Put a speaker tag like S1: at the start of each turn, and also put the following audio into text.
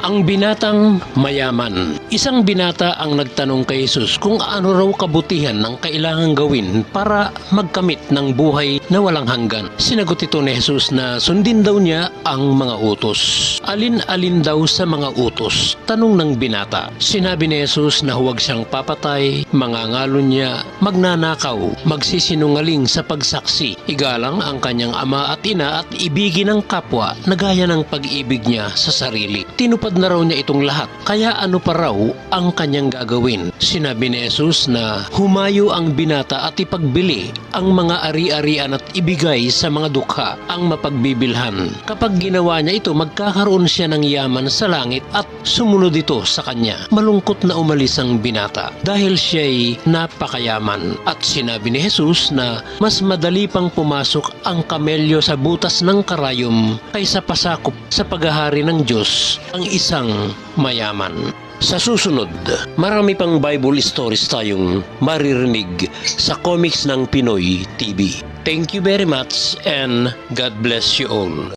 S1: Ang binatang mayaman. Isang binata ang nagtanong kay Jesus kung ano raw kabutihan ng kailangang gawin para magkamit ng buhay na walang hanggan. Sinagot ito ni Jesus na sundin daw niya ang mga utos. Alin-alin daw sa mga utos? Tanong ng binata. Sinabi ni Jesus na huwag siyang papatay, mangangalon niya, magnanakaw, magsisinungaling sa pagsaksi, igalang ang kanyang ama at ina at ibigin ang kapwa na gaya ng pag-ibig niya sa sarili. Tinupad na raw niya itong lahat, kaya ano pa raw ang kanyang gagawin? Sinabi ni Jesus na humayo ang binata at ipagbili ang mga ari-arian at ibigay sa mga dukha ang mapagbibilhan. Kapag ginawa niya ito, magkakaroon siya ng yaman sa langit at sumunod ito sa kanya. Malungkot na umalis ang binata dahil siya'y napakayaman. At sinabi ni Jesus na mas madali pang pumasok ang kamelyo sa butas ng karayom kaysa pasakop sa paghahari ng Diyos ang isang mayaman. Sa susunod, marami pang Bible stories tayong maririnig sa Comics ng Pinoy TV. Thank you very much and God bless you all.